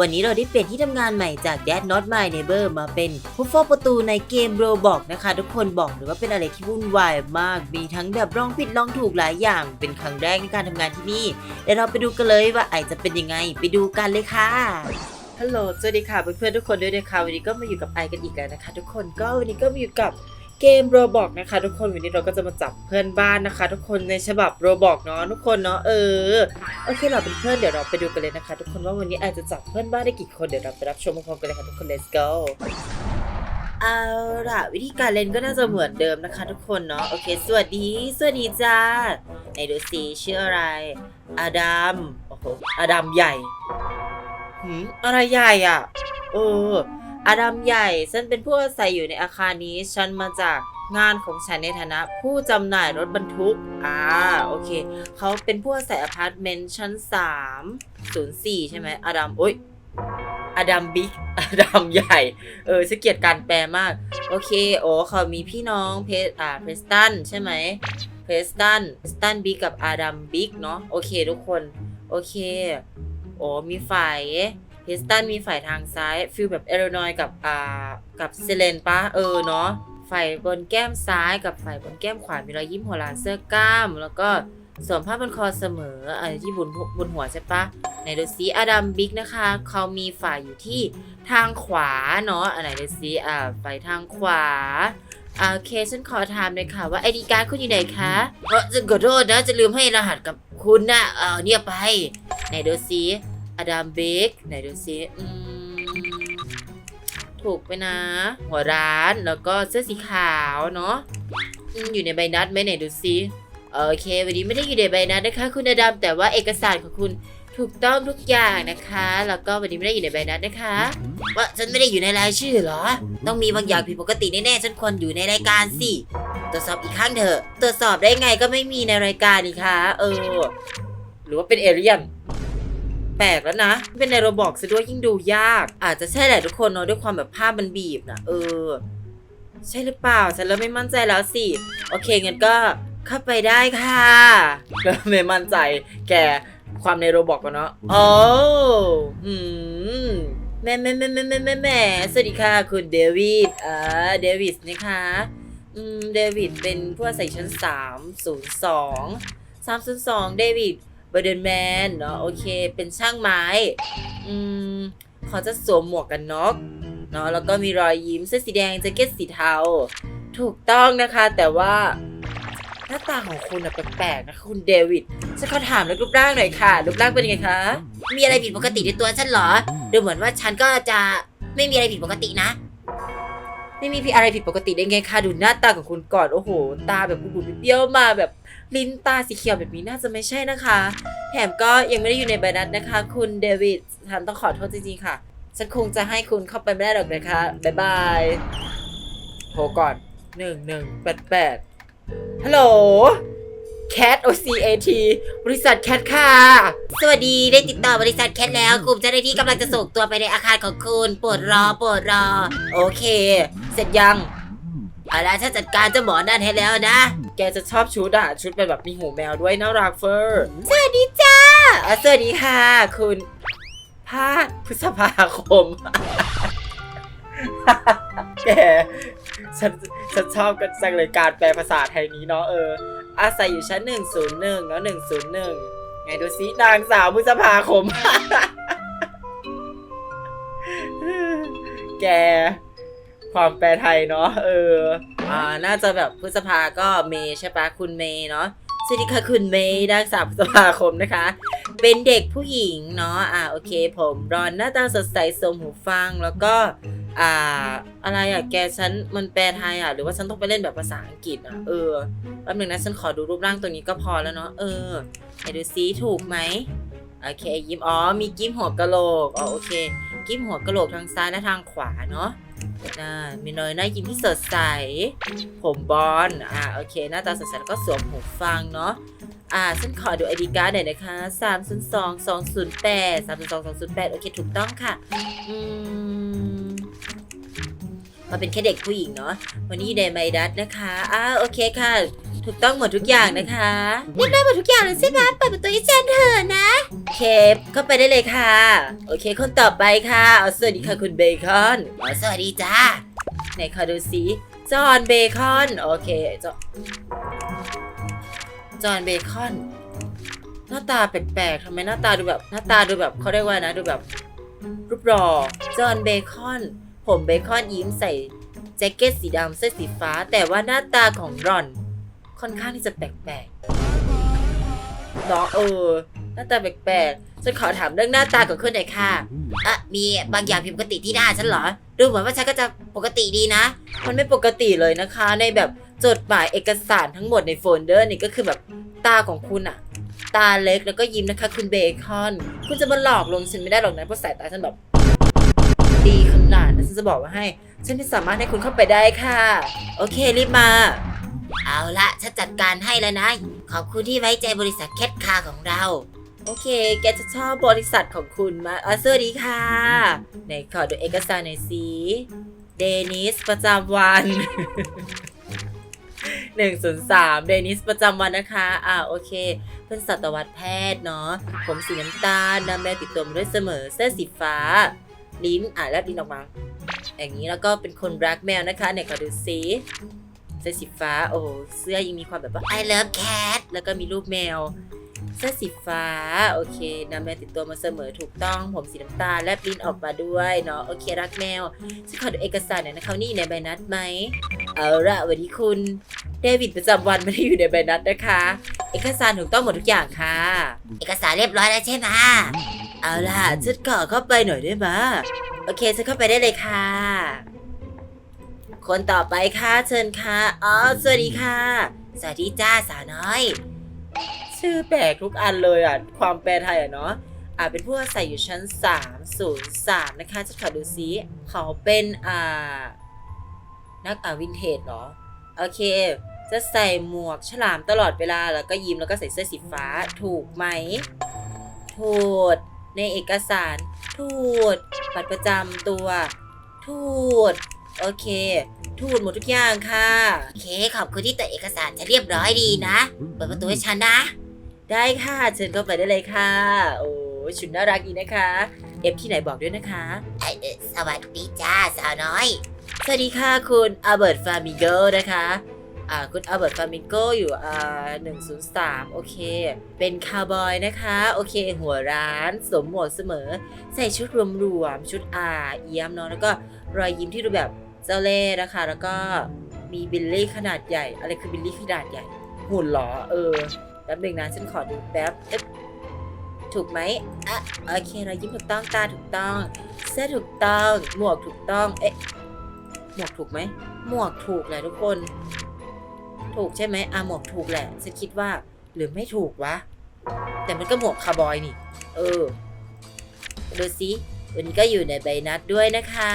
วันนี้เราได้เปลี่ยนที่ทำงานใหม่จาก Dad Not My Neighbor มาเป็นผู้เฝ้าประตูในเกม Roblox นะคะ ทุกคนบอกเลยว่าเป็นอะไรที่วุ่นวายมาก มีทั้งแบบลองผิดลองถูกหลายอย่าง เป็นครั้งแรกในการทำงานที่นี่เดี๋ยวเราไปดูกันเลยว่าไอจะเป็นยังไง ไปดูกันเลยค่ะฮัลโหลสวัสดีค่ะเพื่อนๆทุกคนด้วยนะคะวันนี้ก็มาอยู่กับไอกันอีกแล้วนะคะ ทุกคนก็วันนี้ก็มาอยู่กับ เกมโรบอกนะคะ ทุกคนวันนี้เราก็จะมาจับเพื่อนบ้านนะคะ ทุกคนในฉบับโรบอกเนาะทุกคนเนาะเออโอเคเราเป็นเพื่อนเดี๋ยวเราไปดูกันเลยนะคะ ทุกคนว่าวันนี้ไอจจะจับเพื่อนบ้านได้กี่คนเดี๋ยวเราไปรับชมพร้อมกันเลยค่ะทุกคน let's go เอาล่ะวิธีการเล่นก็น่าจะเหมือนเดิมนะคะ ทุกคนเนาะโอเค สวัสดี สวัสดีจ้าไหนดูสิชื่ออะไรอาดัมโอ้โหอาดัมใหญ่หืมอะไรใหญ่อะเออ อาดัมใหญ่ ฉันเป็นผู้อาศัยอยู่ในอาคารนี้ ฉันมาจากงานของฉันในฐานะ ผู้จำหน่ายรถบรรทุก อ่า โอเค เขาเป็นผู้อาศัยอพาร์ตเมนต์ชั้น 3 04 ใช่ไหมอดัมโอ๊ยอดัมบิ๊กอดัมใหญ่ เออฉันเกลียดการแปลมาก โอเค โอ้เขามีพี่น้องเพสอ่าเพสตันใช่ไหมเพสตันเพสตันบิ๊กกับอดัมบิ๊กเนาะ โอเคทุกคน โอเค โอ้มีฝ่าย เพสตันมีฝ่ายทางซ้ายฟิลแบบเอโรนอยกับอ่ากับเซเลนปะเออเนาะฝ่ายบนแก้มซ้ายกับฝ่ายบนแก้มขวามีรอยยิ้มหัวลานเสื้อกล้าม แล้วก็สวมผ้าบนคอเสมออันที่บนบนหัวใช่ปะไหนดูซิอดัมบิ๊กนะคะเขามีฝ่ายอยู่ที่ทางขวาเนาะอันไหนดูซิอ่าฝ่ายทางขวาอ่าโอเคฉันขอถามเลยค่ะว่าไอดีการ์ดคุณอยู่ไหนคะเออฉันขอโทษนะจะลืมให้รหัสกับคุณนะเออเนี่ยไปไหนดูซิ อดัมเบกไหนดูซิอืมถูกไปนะ หัวร้านแล้วก็เสื้อสีขาวเนาะอืมอยู่ในใบนัดไหมไหนดูซิโอเค วันนี้ไม่ได้อยู่ในใบนัดนะคะ คุณอดัมแต่ว่าเอกสารของคุณถูกต้องทุกอย่างนะคะ แล้วก็วันนี้ไม่ได้อยู่ในใบนัดนะคะ ว่าฉันไม่ได้อยู่ในรายชื่อเหรอ ต้องมีบางอย่างผิดปกติแน่ๆฉันควรอยู่ในรายการสิตรวจสอบอีกครั้งเถอะตรวจสอบได้ไงก็ไม่มีในรายการนี่คะเออ หรือว่าเป็นเอเลี่ยนแปลกแล้วนะ เป็นในโรบอกซะด้วยยิ่งดูยาก อาจจะใช่แหละทุกคนเนาะด้วยความแบบภาพมันบีบนะเออ ใช่หรือเปล่า ฉันเริ่มไม่มั่นใจแล้วสิ โอเคงั้นก็เข้าไปได้ค่ะเริ่มไม่มั่นใจแกความในโรบอกกันเนาะโอ้หืมแม่แม่แม่แม่แม่แม่แม่สวัสดีค่ะ คุณเดวิดอ่าเดวิดนะคะอืมเดวิดเป็นผู้อาศัยชั้น302 302เดวิด เบอร์เดนแมนเนาะโอเค เป็นช่างไม้อืมเขาจะสวมหมวกกันน็อกเนาะแล้วก็มีรอยยิ้มเสื้อสีแดงแจ็คเก็ตสีเทา ถูกต้องนะคะ แต่ว่าหน้าตาของคุณอะแปลกๆนะคุณเดวิดฉันขอถามเรื่องรูปร่างหน่อยค่ะรูปร่างเป็นยังไงคะ มีอะไรผิดปกติในตัวฉันเหรอ ดูเหมือนว่าฉันก็จะไม่มีอะไรผิดปกตินะ ไม่มีพี่อะไรผิดปกติได้ไงคะดูหน้าตาของคุณก่อนโอ้โห ตาแบบบุบๆเปรี้ยวมาแบบ ลิ้นตาสีเขียวแบบนี้น่าจะไม่ใช่นะคะ แถมก็ยังไม่ได้อยู่ในใบนัดนะคะ คุณเดวิดฉันต้องขอโทษจริงๆค่ะ ฉันคงจะให้คุณเข้าไปไม่ได้หรอกนะคะบ๊ายบายโทรก่อนหนึ่งหนึ่งแปดแปดฮัลโหล Cat O C A T บริษัท Cat ค่ะ สวัสดีได้ติดต่อบริษัท Cat แล้ว กลุ่มเจ้าหน้าที่กำลังจะส่งตัวไปในอาคารของคุณ โปรดรอ โปรดรอ โอเค เสร็จยัง เอาล่ะฉันจัดการเจ้าหมอนั่นให้แล้วนะ แกจะชอบชุดอะชุดเป็นแบบมีหูแมวด้วยน่ารักเฟอร์สวัสดีจ้าสวัสดีค่ะ คุณพาดพฤษภาคม แกฉันฉันชอบกันจังเลยการแปลภาษาไทยนี้เนาะเออ อาศัยอยู่ชั้นหนึ่งศูนย์หนึ่งเนาะหนึ่งศูนย์หนึ่งไงดูซินางสาวพฤษภาคม แก ความแปลไทยเนาะเออ อ่า น่าจะแบบพฤษภาก็เมย์ใช่ปะคุณเมย์เนาะสวัสดีค่ะคุณเมย์นางสาพฤษภาคมนะคะ เป็นเด็กผู้หญิงเนาะอ่าโอเค ผมรอนหน้าตาสดใสสวมหูฟังแล้วก็ อ่า อะไรอะแกฉันมันแปลไทยอะหรือว่าฉันต้องไปเล่นแบบภาษาอังกฤษอะเออแป๊บหนึงนะฉันขอดูรูปร่างตัวนี้ก็พอแล้วเนาะเออไหนดูซิถูกไหมโอเคยิ้มอ๋อมีกิ้มหัวกะโหลกอ๋อโอเค กิ้มหัวกะโหลกทางซ้ายและทางขวาเนาะ น่ามีน้อยหน้ายิ้มที่สดใส ผมบอลอ่าโอเค หน้าตาสดใสแล้วก็สวมหูฟังเนาะอ่าฉันขอดูไอดีการ์ดหน่อยนะคะ 3 0 2 2 0 8 3 0 2 2 0 8 โอเค ถูกต้องค่ะ อืม มาเป็นแค่เด็กผู้หญิงเนาะวันนี้อยู่ในไมดัสนะคะอ่าโอเคค่ะ ถูกต้องหมดทุกอย่างนะคะเรียบร้อยหมดทุกอย่างเลยใช่ไหมเปิดประตูให้ฉันเถอะนะเคปเข้าไปได้เลยค่ะ โอเคคนต่อไปค่ะเอาสวัสดีค่ะคุณเบคอนอ๋อสวัสดีจ้าไหนขอดูสิจอห์นเบคอนโอเคจอจอห์นเบคอนหน้าตาแปลกๆทำไมหน้าตาดูแบบหน้าตาดูแบบเขาเรียกว่านะดูแบบรูปรอจอห์นเบคอน ผมเบคอนยิ้มใส่แจ็คเก็ตสีดำเสื้อสีฟ้า แต่ว่าหน้าตาของรอน ค่อนข้างที่จะแปลกๆเนาะเออ หน้าตาแปลกๆฉันขอถามเรื่องหน้าตาของคุณหน่อยค่ะอะมีบางอย่างผิดปกติที่หน้าฉันเหรอ ดูเหมือนว่าฉันก็จะปกติดีนะ มันไม่ปกติเลยนะคะ ในแบบจดหมายเอกสารทั้งหมดในโฟลเดอร์นี่ก็คือแบบตาของคุณอะตาเล็กแล้วก็ยิ้มนะคะ คุณเบคอน คุณจะมาหลอกลวงฉันไม่ได้หรอกนะเพราะสายตาฉันแบบดีขนา ดนั้นฉันจะบอกว่าให้ ฉันไม่สามารถให้คุณเข้าไปได้ค่ะ โอเครีบมา เอาละฉันจัดการให้แล้วนะ ขอบคุณที่ไว้ใจบริษัทแคทคาของเรา โอเค แกจะชอบบริษัทของคุณมาอะสวัสดีค่ะ ไหนขอดูเอกสารหน่อยสิ เดนิสประจำวันหนึ่งศูนย์สามเดนิสประจำวันนะคะ อ่าโอเค เป็นสัตวแพทย์เนาะ ผมสีน้ำตาลนำแมวติดตัวมาด้วยเสมอ เสื้อสีฟ้า ลิ้น อ่าแลบลิ้นออกมา อย่างนี้แล้วก็เป็นคนรักแมวนะคะเนี่ยขอดูซิเสื้อสีฟ้า โอ้เสื้อยังมีความแบบว่า I love cat แล้วก็มีรูปแมว เสื้อสีฟ้า โอเคนำแมวติดตัวมาเสมอถูกต้อง ผมสีน้ำตาลแลบลิ้นออกมาด้วยเนาะ โอเครักแมวฉันขอดูเอกสารหน่อยนะคะนี่ในใบนัดไหม เอาละวันนี้คุณเดวิดประจำวันไม่ได้อยู่ในใบนัดนะคะ เอกสารถูกต้องหมดทุกอย่างค่ะ เอกสารเรียบร้อยแล้วใช่ไหม เอาล่ะฉันขอเข้าไปหน่อยได้ไหมโอเคฉันเข้าไปได้เลยค่ะ คนต่อไปค่ะเชิญค่ะอ๋อสวัสดีค่ะ สวัสดีจ้าสาวน้อย ชื่อแปลกทุกอันเลยอะ ความแปลไทยอะเนาะอ่าเป็นผู้อาศัยอยู่ชั้น 303 นะคะจะขอดูซิเขาเป็นอ่า นักอ่าวินเทจเหรอ โอเค จะใส่หมวกฉลามตลอดเวลาแล้วก็ยิ้มแล้วก็ใส่เสื้อสีฟ้าถูกไหมถูก ในเอกสารถูกบัตรประจำตัวถูกโอเคถูกหมดทุกอย่างค่ะ โอเค ขอบคุณที่ตัวจเอกสารจะเรียบร้อยดีนะ เปิดประตูให้ฉันนะ ได้ค่ะ เชิญเข้าไปได้เลยค่ะ โอ้ยชุดน่ารักดีนะคะ เอฟที่ไหนบอกด้วยนะคะ สวัสดีจ้าสาวน้อย สวัสดีค่ะคุณอัลเบิร์ตฟามิโกนะคะอ่า คุณอัลเบิร์ตฟามิงโกอยู่อ่า103 โอเค เป็นคาวบอยนะคะ โอเค หัวร้านสวมหมวกเสมอ ใส่ชุดรวมๆ ชุดอาเอี้ยมเนาะแล้วก็รอยยิ้มที่ดูแบบเจ้าเล่ห์นะคะ แล้วก็มีบิลลี่ขนาดใหญ่ อะไรคือบิลลี่ขนาดใหญ่ หุ่นหรอ เออแป๊บหนึ่งนะ ฉันขอดูแป๊บถูกไหมอะโอเครอยยิ้มถูกต้องตาถูกต้อง เสื้อถูกต้อง หมวกถูกต้อง เอ๊ะหมวกถูกไหมหมวกถูกแหละทุกคน ถูกใช่ไหมอะหมวกถูกแหละฉันคิดว่าหรือไม่ถูกวะ แต่มันก็หมวกคาร์บอยนี่ เออ ดูสิ วันนี้ก็อยู่ในใบนัดด้วยนะคะ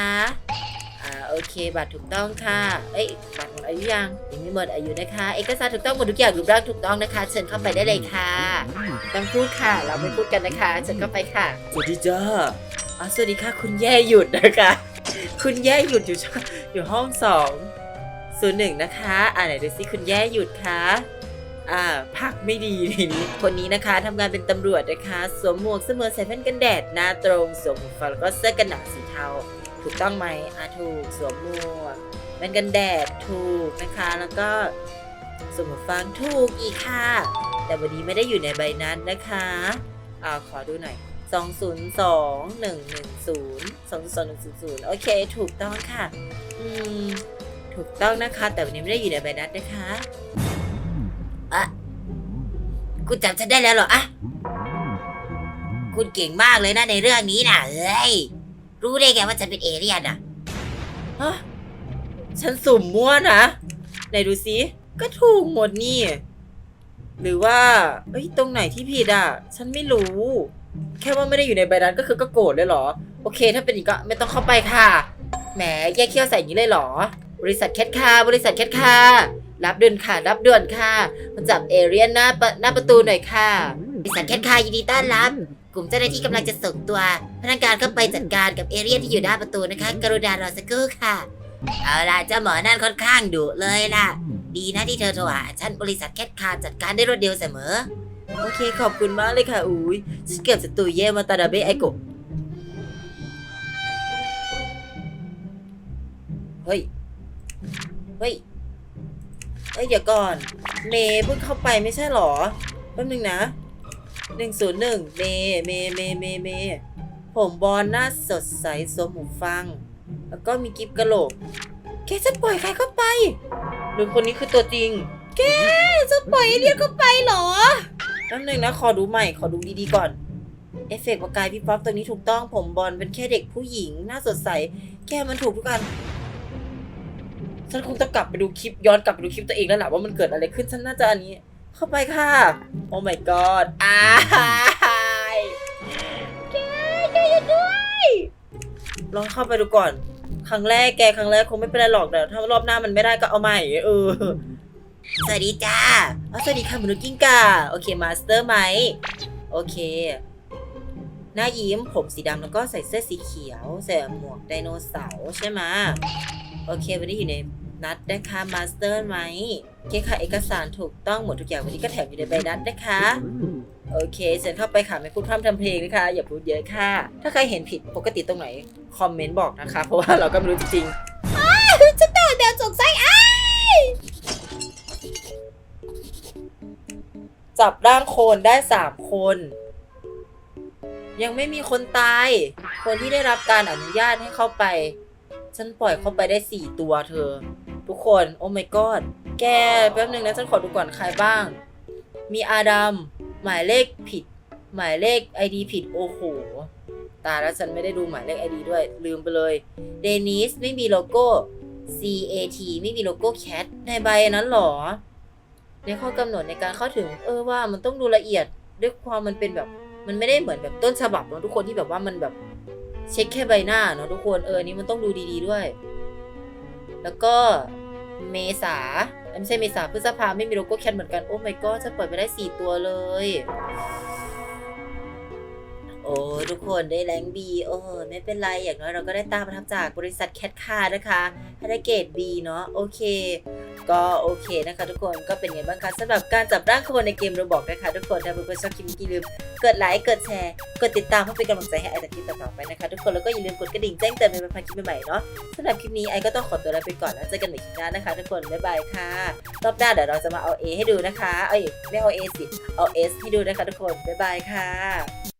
อ่า โอเค บัตรถูกต้องค่ะ เอ้ย บัตรหมดอายุยังยังไม่หมดอายุนะคะ เอกสารถูกต้องหมดทุกอย่างรูปร่างถูกต้องนะคะ เชิญเข้าไปได้เลยค่ะต้องพูดค่ะ เราไม่พูดกันนะคะ เชิญเข้าไปค่ะ สวัสดีจ้าอ่าสวัสดีค่ะ คุณแย่หยุดนะคะ คุณแย่หยุดอยู่ช่องอยู่ห้องสอง ศูนย์หนึ่งนะคะอ่าไหนดูสิคุณแย่หยุดคะอ่าพักไม่ดีทีนี้คนนี้นะคะทำงานเป็นตำรวจนะคะ สวมหมวกเสมอใส่แว่นกันแดดหน้าตรงสวมหมวกฟางแล้วก็เสื้อกันหนาวสีเทาถูกต้องไหมอ่าถูกสวมหมวกแว่นกันแดดถูกนะคะ แล้วก็สวมหมวกฟางถูกอีกค่ะ แต่วันนี้ไม่ได้อยู่ในใบนั้นนะคะอ่าขอดูหน่อย2 0 2 1 1 0 2 2 1 0 0 โอเค ถูกต้องค่ะ อืม ถูกต้องนะคะ แต่วันนี้ไม่ได้อยู่ในใบนัดนะคะอะคุณจำฉันได้แล้วเหรออะคุณเก่งมากเลยนะในเรื่องนี้นะเอ้ยรู้ได้ไงว่าฉันเป็นเอเลี่ยนอะฮะฉันสุ่มมั่วนะไหนดูสิก็ถูกหมดนี่ หรือว่าเอ้ยตรงไหนที่ผิดอะฉันไม่รู้ แค่ว่าไม่ได้อยู่ในใบนั้นก็คือก็โกรธเลยเหรอ โอเค ถ้าเป็นอย่างนี้ก็ไม่ต้องเข้าไปค่ะแหมแยกเขี้ยวใส่อย่างนี้เลยเหรอ บริษัทแคทคาบริษัทแคทคารับด่วนค่ะ รับด่วนค่ะมาจับเอเรียนหน้าหน้าประตูหน่อยค่ะ บริษัทแคทคายินดีต้อนรับ กลุ่มเจ้าหน้าที่กำลังจะส่งตัว พนักงานเข้าไปจัดการกับเอเรียนที่อยู่หน้าประตูนะคะ กรุณารอสักครู่ค่ะ เอาล่ะเจ้าหมอนั่นค่อนข้างดุเลยล่ะ ดีนะที่เธอโทรหาฉันบริษัทแคทคาจัดการได้รวดเร็วเสมอ โอเคขอบคุณมากเลยค่ะอุ้ยฉันเกือบจะตุยเย่มาตาดาเบะไอโกเฮ้ย เฮ้ยเฮ้ยเดี๋ยวก่อน เมย์เพิ่งเข้าไปไม่ใช่หรอแป๊บนึงนะหนึ่งศูนย์หนึ่งเมย์เมย์เมย์เมย์เมย์ผมบอลหน้าสดใสสวมหูฟัง แล้วก็มีกิฟกระโหลกแกจะปล่อยใครเข้าไป หรือคนนี้คือตัวจริง แกจะปล่อยเดียเข้าไปเหรอแป๊บนึงนะขอดูใหม่ขอดูดีๆก่อนเอฟเฟกต์ประกายพี่ป๊อปตัวนี้ถูกต้องผมบอลเป็นแค่เด็กผู้หญิงหน้าสดใส แกมันถูกทุกอัน ฉันคงต้องกลับไปดูคลิปย้อนกลับไปดูคลิปตัวเองแล้วแหละว่ามันเกิดอะไรขึ้นฉันน่าจะอันนี้ เข้าไปค่ะ โอ้ my god อ้ายแกแกอย่าด้วยลองเข้าไปดูก่อน ครั้งแรกแกครั้งแรกคงไม่เป็นไรหรอกแต่ถ้ารอบหน้ามันไม่ได้ก็เอาใหม่เออสวัสดีจ้าอ๋อสวัสดีค่ะมนุษย์กิ้งกาโอเคมาสเตอร์ไหมโอเค หน้ายิ้มผมสีดำแล้วก็ใส่เสื้อสีเขียว ใส่หมวกไดโนเสาร์ใช่ไหม โอเค วันนี้อยู่ในนัดนะคะมาสเตอร์ไหมโอเคค่ะ เอกสารถูกต้องหมดทุกอย่างวันนี้ก็แถมอยู่ในใบนัดนะคะ โอเคเชิญเข้าไปค่ะไม่พูดพร่ำทำเพลงนะคะ อย่าพูดเยอะค่ะ ถ้าใครเห็นผิดปกติตรงไหน คอมเมนต์บอกนะคะ เพราะว่าเราก็ไม่รู้จริงๆจะต่อเดวสงสัยอ้าจับร่างโคนได้สามคน ยังไม่มีคนตาย คนที่ได้รับการอนุญาตให้เข้าไป ฉันปล่อยเข้าไปได้สี่ตัวเธอ ทุกคนโอ้ my god แกแป๊บหนึ่งนะฉันขอดูก่อนใครบ้าง มีอาดัมหมายเลขผิด หมายเลข ID ผิดโอ้โหตายแล้วฉันไม่ได้ดูหมายเลข ID ด้วย ลืมไปเลยเดนิสไม่มีโลโก้ CAT ไม่มีโลโก้แคทในใบนั้นเหรอ ในข้อกำหนดในการเข้าถึง เออว่ามันต้องดูละเอียดด้วยความมันเป็นแบบ มันไม่ได้เหมือนแบบต้นฉบับเนอะทุกคนที่แบบว่ามันแบบ เช็คแค่ใบหน้าเนาะทุกคนเออนี้มันต้องดูดีๆด้วย แล้วก็เมษาไม่ใช่เมษาพฤษภาไม่มีโลโก้แคทเหมือนกัน โอ้ my god จะเปิดไปได้สี่ตัวเลย โอ้ทุกคนได้แรงบีโอ้ไม่เป็นไรอย่างน้อยเราก็ได้ตามประทับจากบริษัทแคทคาร์นะคะให้ได้เกรด B เนาะโอเค ก็โอเคนะคะ ทุกคนก็เป็นไงบ้างคะสำหรับการจับร่างคนในเกมโรบอกนะคะ ทุกคนถ้าเพื่อนๆชอบคลิปนี้อย่าลืมกดไลค์กดแชร์กดติดตามเพื่อเป็นกำลังใจให้ไอแต่คลิปต่อๆไปนะคะ ทุกคนแล้วก็อย่าลืมกดกระดิ่งแจ้งเตือนเป็นพันคลิปใหม่ๆเนาะสำหรับคลิปนี้ไอก็ต้องขอตัวลาไปก่อนแล้วเจอกันใหม่คลิปหน้านะคะ ทุกคนบ๊ายบายค่ะรอบหน้าเดี๋ยวเราจะมาเอา A ให้ดูนะคะเอ้ยไม่เอา A สิเอา S ให้ดูนะคะ ทุกคนบ๊ายบายค่ะ